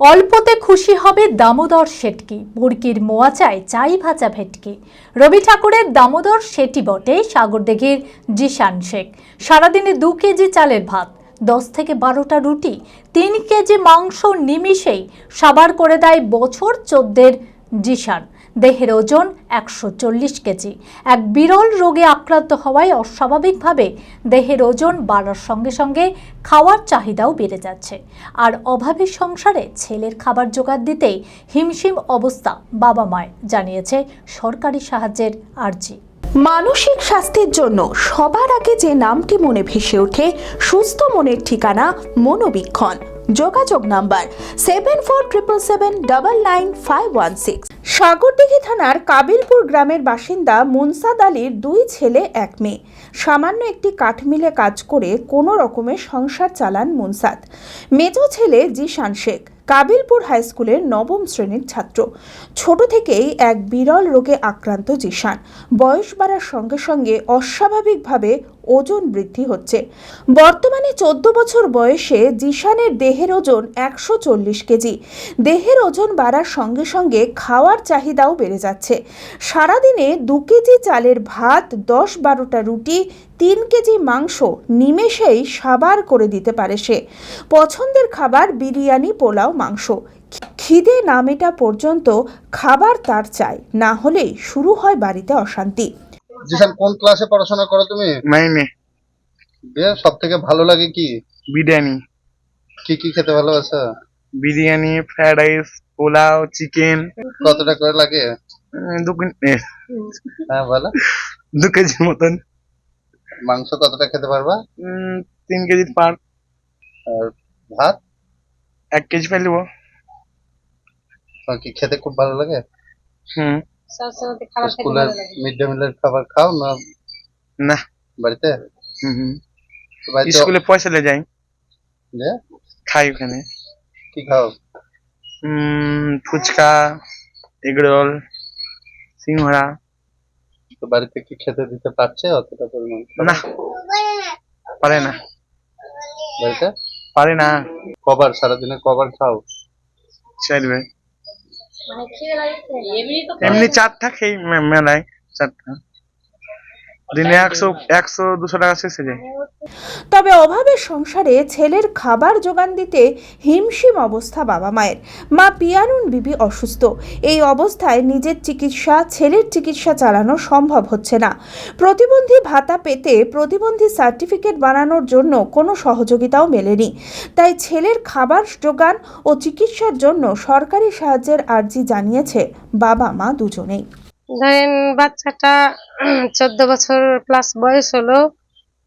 অল্পতে খুশি হবে দামোদর শেটকি। মুরগির মোয়াচায় চাই ভাজা ভেটকি। রবি ঠাকুরের দামোদর সেটি বটে সাগরদেঘির জিশান শেখ। সারাদিনে দু কেজি চালের ভাত, দশ থেকে বারোটা রুটি, তিন কেজি মাংস নিমিষেই সাবার করে দেয় বছর চোদ্দের জিশান। দেহের ওজন একশো চল্লিশ কেজি। এক বিরল রোগে আক্রান্ত হওয়ায় অস্বাভাবিকভাবে দেহের ওজন বাড়ার সঙ্গে সঙ্গে খাওয়ার চাহিদাও বেড়ে যাচ্ছে। আর অভাবী সংসারে ছেলের খাবার জোগাড় দিতেই হিমশিম অবস্থা বাবা মায়ের জানিয়েছে সরকারি সাহায্যের আর্জি। মানসিক স্বাস্থ্যের জন্য সবার আগে যে নামটি মনে ভেসে ওঠে, সুস্থ মনের ঠিকানা মনোবীক্ষণ। যোগাযোগ number seven four triple seven double nine five one six Sagardighi থানার কাবিলপুর গ্রামের বাসিন্দা মুনসাদ আলীর দুই ছেলে, এক মেয়ে। সামান্য একটি কাঠমিলে কাজ করে কোনো রকমের সংসার চালান মুনসাদ। মেজ ছেলে জিশান শেখ, কাবিলপুর হাই স্কুলের নবম শ্রেণির ছাত্র। ছোট থেকেই এক বিরল রোগে আক্রান্ত জিশান। বয়স বাড়ার সঙ্গে সঙ্গে অস্বাভাবিকভাবে ওজন বৃদ্ধি হচ্ছে। বর্তমানে চোদ্দ বছর বয়সে জিশানের দেহের ওজন একশো চল্লিশ কেজি। দেহের ওজন বাড়ার সঙ্গে সঙ্গে খাওয়ার চাহিদাও বেড়ে যাচ্ছে। সারাদিনে দু কেজি চালের ভাত দশ বারোটা রুটি তিন কেজি মাংস নিমেষেই সাবার করে দিতে পারে সে। পছন্দের খাবার বিরিয়ানি পোলাও মাংস। খিদে না মেটা পর্যন্ত খাবার তার চাই না হলেই শুরু হয় বাড়িতে অশান্তি। কোন ক্লাসে পড়াশোনা করো তুমি? মাইনে। সব থেকে ভালো লাগে কি? বিরিয়ানি। কি কি খেতে ভালোবাসো? Biryani fried rice pulao chicken. কতটা করে লাগে? দু হ্যাঁ বলো। দু কেজির মতন। মাংস কতটা খেতে পারবা? উম, তিন কেজি পার। আর ভাত? এক কেজি ফেলব তোমার কি খেতে খুব ভালো লাগে? হুম। স্কুলের মিড ডে মিলের খাবার খাও না? না। বাড়িতে? হুম, হুম। স্কুলে পয়সা লে যাই। যে খাই ওখানে। কি খাও? ফুচকা এগরোল সিংহরা তো বাড়িতে কি খেতে দিতে পারছে অতটা পরিমাণ? না। পারে না। বাড়িতে? পারে না। কবার সারাদিনে কবার খাও? চাইবে। এমনি চারটা খেয়ে মে- মেলায় চারটা। দিনে একশো একশো দুশো টাকা শেষে যায়। তবে অভাবের সংসারে ছেলের খাবার যোগান দিতে হিমশিম অবস্থা বাবা মায়ের। মা পিয়ানুন বিবি অসুস্থ। এই অবস্থায় নিজের চিকিৎসা ছেলের চিকিৎসা চালানো সম্ভব হচ্ছে না। প্রতিবন্ধী ভাতা পেতে প্রতিবন্ধী সার্টিফিকেট বানানোর জন্য কোনো সহযোগিতাও মেলেনি। তাই ছেলের খাবার যোগান ও চিকিৎসার জন্য সরকারি সাহায্যের আর্জি জানিয়েছে বাবা মা দুজনেই। ধরেন বাচ্চাটা চোদ্দ বছর প্লাস বয়স হলো,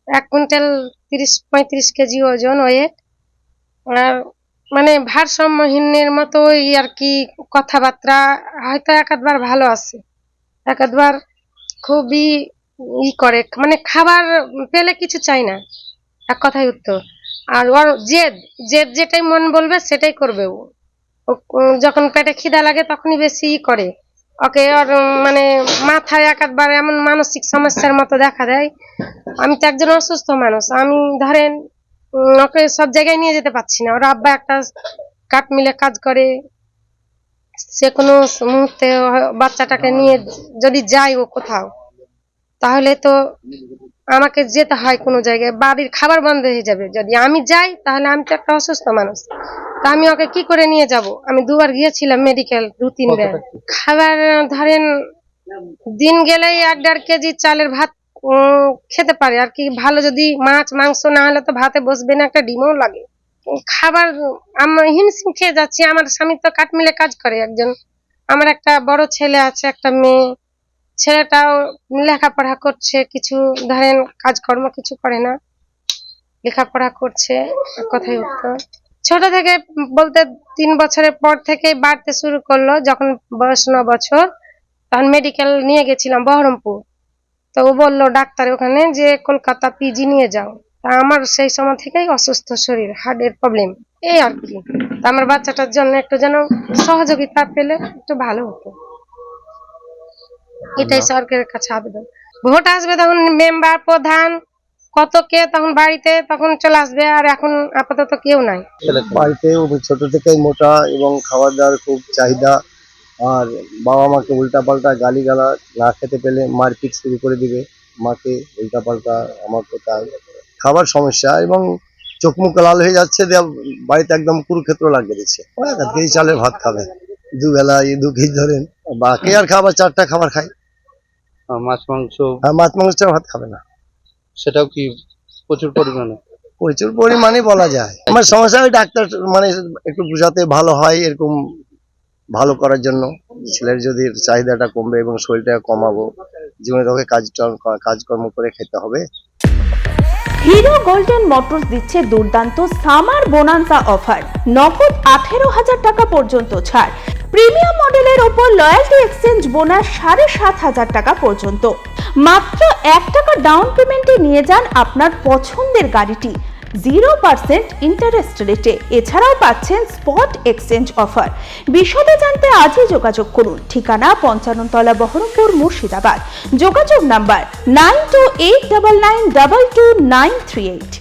এক কুইন্টাল তিরিশ, পঁয়ত্রিশ কেজি ওজন ওয়েট। আর মানে ভারসাম্যহীনের মতো ওই আর কি কথাবার্তা হয়তো এক আধবার ভালো আছে। এক আধবার খুবই ই করে মানে খাবার পেলে কিছু চাই না, এক কথাই উত্তর। আর ওর জেদ জেদ যেটাই মন বলবে সেটাই করবে ও। ও, যখন পেটে খিদা লাগে তখনই বেশি ই করে। ওকে, ওর মানে মাথায় এক একবার এমন মানসিক সমস্যার মতো দেখা দেয়। আমি তো একজন অসুস্থ মানুষ। আমি ধরেন ওকে সব জায়গায় নিয়ে যেতে পারছি না। ওর আব্বা একটা কাঠ মিলে কাজ করে। সে কোনো মুহূর্তে বাচ্চাটাকে নিয়ে যদি যায় ও কোথাও, তাহলে তো আমাকে যেতে হয় কোনো জায়গায়। বাড়ির খাবার বন্ধ হয়ে যাবে। যদি আমি যাই, তাহলে আমি তো একটা অসুস্থ মানুষ। তা আমি ওকে কি করে নিয়ে যাব? আমি দুবার গিয়েছিলাম মেডিকেল দু তিনবার খাবার ধরেন দিন গেলেই এক দেড় কেজি চালের ভাত খেতে পারে। আর কি ভালো যদি মাছ মাংস না হলে তো ভাতে বসবে না একটা ডিমও লাগে। খাবার আমরা হিমশিম খেয়ে যাচ্ছি। আমার স্বামী তো কাঠমিলে কাজ করে একজন। আমার একটা বড় ছেলে আছে একটা মেয়ে। ছেলেটাও লেখাপড়া করছে কিছু ধরেন কাজকর্ম কিছু করে না। লেখাপড়া করছে কথাই উত্তর। ছোট থেকে বলতে তিন বছরের পর থেকে বাড়তে শুরু করল যখন বয়স ন বছর। তখন মেডিকেল নিয়ে গেছিলাম বহরমপুর। তো ও বলল ডাক্তার ওখানে যে কলকাতা পিজি নিয়ে যাও। তা আমার সেই সময় থেকেই অসুস্থ শরীর হার্টের প্রবলেম এই আর কি। তা আমার বাচ্চাটার জন্য একটু যেন সহযোগিতা পেলে একটু ভালো হতো। এটাই সরকারের কাছে আবেদন। ভোট আসবে তখন মেম্বার প্রধান কত কে তখন বাড়িতে তখন চলে আসবে আর এখন আপাতত কেউ নাই। বাড়িতে ছোট থেকেই মোটা এবং খাবার দাবার খুব চাহিদা। আর বাবা মাকে উল্টাপাল্টা গালিগালা না খেতে পেলে মারপিট শুরু করে দিবে। মাকে উল্টাপাল্টা আমাকে তাই খাবার সমস্যা এবং চোখ মুখ লাল হয়ে যাচ্ছে বাড়িতে একদম কুরুক্ষেত্র লাগিয়ে দিচ্ছে। কেজি চালের ভাত খাবে। দুবেলা এই দু কেজি ধরেন। বাকি আর খাবার চারটা খাবার খায়। আহ, মাছ মাংস? আর মাছ মাংস ভাত খাবে না। সেটাও কি প্রচুর পরিমাণে? প্রচুর পরিমাণে বলা যায়। আমার সমস্যা ওই ডাক্তার মানে একটু বোঝাতে ভালো হয় এরকম ভালো করার জন্য। ছেলের যদি চাহিদাটা কমবে এবং শরীরটা কমাবো জীবনে তোকে কাজ কাজকর্ম করে খেতে হবে। হিরো গোল্ডেন মোটরস দিচ্ছে দুর্দান্ত সামার বোনান্সা অফার। নগদ আঠেরো হাজার টাকা পর্যন্ত ছাড়। প্রিমিয়াম মডেলের ওপর লয়্যালটি এক্সচেঞ্জ বোনাস সাড়ে সাত হাজার টাকা পর্যন্ত। মাত্র এক টাকা ডাউন পেমেন্টে নিয়ে যান আপনার পছন্দের গাড়িটি। জিরো পার্সেন্ট ইন্টারেস্ট রেটে এছাড়াও পাচ্ছেন স্পট এক্সচেঞ্জ অফার বিশদে জানতে আজই যোগাযোগ করুন। ঠিকানা পঞ্চান্নতলা বহরমপুর মুর্শিদাবাদ। যোগাযোগ number nine two eight double nine double two nine three eight